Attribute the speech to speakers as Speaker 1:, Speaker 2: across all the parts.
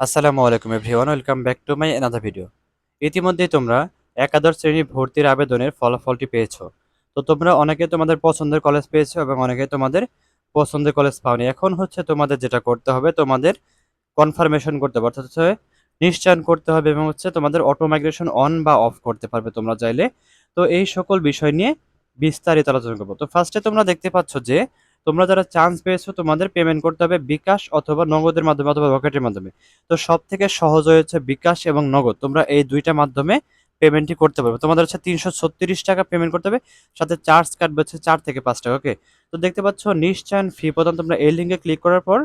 Speaker 1: আসসালামু আলাইকুম everyone, welcome back to my another video ইতিমধ্যেই তোমরা একাদশ শ্রেণি ভর্তির আবেদনের ফলাফলটি পেয়েছ। তো তোমরা অনেকে তোমাদের পছন্দের কলেজ পেয়েছ এবং অনেকে তোমাদের পছন্দের কলেজ পাওনি। এখন হচ্ছে তোমাদের যেটা করতে হবে, তোমাদের কনফার্মেশন করতে হবে, অর্থাৎ হচ্ছে নিশ্চয়ন করতে হবে এবং হচ্ছে তোমাদের অটো মাইগ্রেশন অন বা অফ করতে পারবে তোমরা চাইলে। তো এই সকল বিষয় নিয়ে বিস্তারিত আলোচনা করব। তো ফার্স্টে তোমরা দেখতে পাচ্ছ যে তোমরা যারা চান্স পেয়েছ, তোমাদের পেমেন্ট করতে হবে বিকাশ অথবা নগদের মাধ্যমে অথবা রকেটের মাধ্যমে। তো সব থেকে সহজ হয়েছে বিকাশ এবং নগদ। তোমরা এই দুইটা মাধ্যমে পেমেন্টটি করতে পারবে। তোমাদের হচ্ছে তিনশো ছত্রিশ টাকা পেমেন্ট করতে হবে, সাথে চার্জ কাটবে হচ্ছে চার থেকে পাঁচ টাকা ওকে তো দেখতে পাচ্ছ নিশ্চয়ন ফি প্রদান তোমরা এই লিঙ্কে ক্লিক করার পর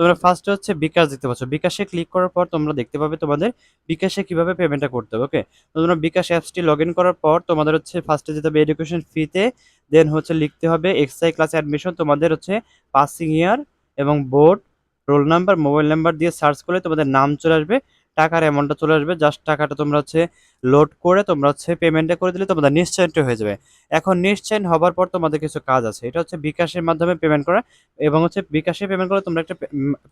Speaker 1: তোমরা ফার্স্টে হচ্ছে বিকাশ দেখতে পাচ্ছ। বিকাশে ক্লিক করার পর তোমরা দেখতে পাবে তোমাদের বিকাশে কীভাবে পেমেন্টটা করতে হবে ওকে তোমরা বিকাশ অ্যাপসটি লগ ইন করার পর তোমাদের হচ্ছে ফার্স্টে যেতে হবে এডুকেশন ফিতে দেন হচ্ছে লিখতে হবে এক্সআই ক্লাস অ্যাডমিশন তোমাদের হচ্ছে পাসিং ইয়ার এবং board roll number mobile number দিয়ে সার্চ করলে তোমাদের নাম চলে আসবে। টাকার অ্যামাউন্টটা চলে আসবে। জাস্ট টাকাটা তোমরা হচ্ছে লোড করে তোমরা হচ্ছে পেমেন্টটা করে দিলে তোমাদের নিশ্চয়নটা হয়ে যাবে। এখন নিশ্চয়ন হবার পর তোমাদের কিছু কাজ আছে। এটা হচ্ছে বিকাশের মাধ্যমে পেমেন্ট করা এবং হচ্ছে বিকাশে পেমেন্ট করলে তোমরা একটা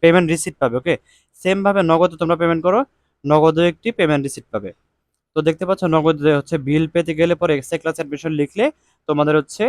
Speaker 1: পেমেন্ট রিসিপ্ট পাবে ওকে সেমভাবে নগদে তোমরা পেমেন্ট করো, নগদে একটি পেমেন্ট রিসিপ্ট পাবে। তো দেখতে পাচ্ছ নগদে হচ্ছে বিল পেতে গেলে পরে এক্সট্রা ক্লাস অ্যাডমিশন লিখলে তোমাদের হচ্ছে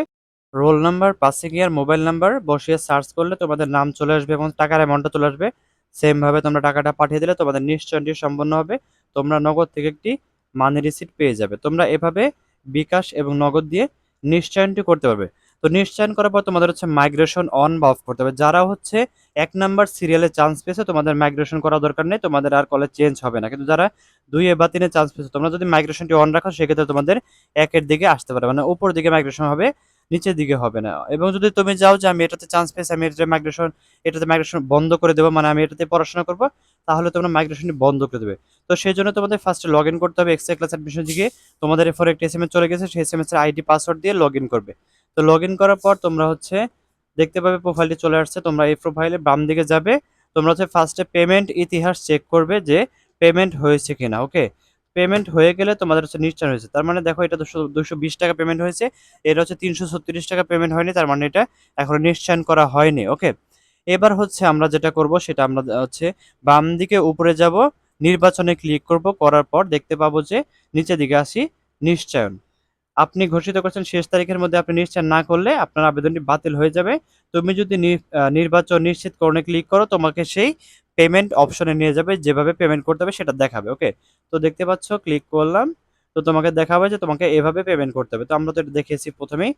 Speaker 1: roll number passing year mobile number বসিয়ে সার্চ করলে তোমাদের নাম চলে আসবে এবং টাকার অ্যামাউন্টটা চলে আসবে। সেমভাবে তোমরা টাকাটা পাঠিয়ে দিলে তোমাদের নিশ্চয়টি সম্পন্ন হবে, তোমরা নগদ থেকে একটি মানি রিসিট পেয়ে যাবে। তোমরা এভাবে বিকাশ এবং নগদ দিয়ে নিশ্চয়নটি করতে পারবে। তো নিশ্চয়ন করার পর তোমাদের হচ্ছে মাইগ্রেশন অন বা অফ করতে হবে। যারা হচ্ছে এক নাম্বার সিরিয়ালে চান্স পেয়েছে, তোমাদের মাইগ্রেশন করা দরকার নেই, তোমাদের আর কলেজ চেঞ্জ হবে না। কিন্তু যারা দুই বা তিনে চান্স পেয়েছে, তোমরা যদি মাইগ্রেশনটি অন রাখো, সেক্ষেত্রে তোমাদের একের দিকে আসতে পারে। মানে উপর দিকে মাইগ্রেশন হবে নিচের দিকে হবে না। এবং যদি তুমি যাও যে আমি এটাতে চান্স পেয়েছি, আমি এটাতে মাইগ্রেশন এটাতে মাইগ্রেশন বন্ধ করে দেবো মানে আমি এটাতে পড়াশোনা করব, তাহলে তোমরা মাইগ্রেশনটি বন্ধ করে দেবে। তো সেই জন্য তোমাদের ফার্স্টে লগ ইন করতে হবে এক্সট্রা ক্লাস অ্যাডমিশন দিকে। তোমাদের এরপর একটি এস চলে গেছে, সেই এর আইডি পাসওয়ার্ড দিয়ে লগ ইন করবে। তো লগ ইন করার পর তোমরা হচ্ছে দেখতে পাবে প্রোফাইলটি চলে আসছে, তোমরা এই প্রোফাইলে বাম দিকে যাবে। তোমরা হচ্ছে ফার্স্টে পেমেন্ট ইতিহাস চেক করবে যে পেমেন্ট হয়েছে কিনা ওকে পেমেন্ট হয়ে গেলে তোমাদের হচ্ছে নিশ্চয় হয়েছে। তার মানে দেখো এটা দুশো দুশো বিশ টাকা পেমেন্ট হয়েছে, এটা হচ্ছে তিনশো ছত্রিশ টাকা পেমেন্ট হয়নি, তার মানে এটা এখন নিশ্চয়ন করা হয়নি ওকে এবার হচ্ছে আমরা যেটা করব সেটা আমরা হচ্ছে বাম দিকে উপরে যাব, নির্বাচনে ক্লিক করব, করার পর দেখতে পাবো যে নিচের দিকে আসি নিশ্চয়ন। আপনি ঘোষিত করছেন শেষ তারিখের মধ্যে আপনি নিশ্চয় না করলে আপনার আবেদনটি বাতিল হয়ে যাবে। তুমি যদি নির্বাচন নিশ্চিতকরণে ক্লিক করো, তোমাকে সেই পেমেন্ট অপশনে নিয়ে যাবে, যেভাবে পেমেন্ট করতে হবে সেটা দেখাবে ওকে তো দেখতে পাচ্ছ ক্লিক করলাম, তো তোমাকে দেখাবে যে তোমাকে এভাবে পেমেন্ট করতে হবে। তো আমরা তো এটা দেখিয়েছি প্রথমেই।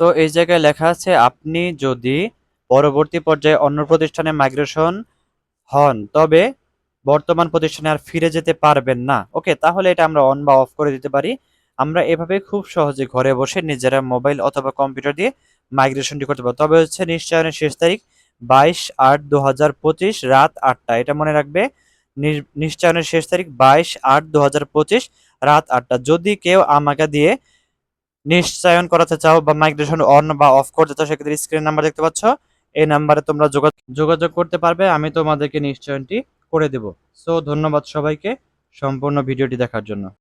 Speaker 1: তো এই জায়গায় লেখা আছে, আপনি যদি পরবর্তী পর্যায়ে অন্য প্রতিষ্ঠানে মাইগ্রেশন হন, তবে বর্তমান প্রতিষ্ঠানে আর ফিরে যেতে পারবেন না ওকে তাহলে এটা আমরা অন বা অফ করে দিতে পারি। আমরা এভাবে খুব সহজে ঘরে বসে নিজেরা মোবাইল অথবা কম্পিউটার দিয়ে মাইগ্রেশনটি করতে পারব। তবে হচ্ছে নিশ্চয়নের শেষ তারিখ বাইশ আট দু হাজার পঁচিশ, রাত আটটা। এটা মনে রাখবে নিশ্চয়নের শেষ তারিখ বাইশ আট দু হাজার পঁচিশ, রাত আটটা। যদি কেউ আমাকে দিয়ে নিশ্চয়ন করাতে চাও বা মাইগ্রেশন অন বা অফ করতে চাও, সেক্ষেত্রে স্ক্রিন নাম্বার দেখতে পাচ্ছ। এই নাম্বারে তোমরা যোগাযোগ করতে পারবে, আমি তোমাদেরকে নিশ্চয়নটি করে দেব। সো ধন্যবাদ সবাইকে সম্পূর্ণ ভিডিওটি দেখার জন্য।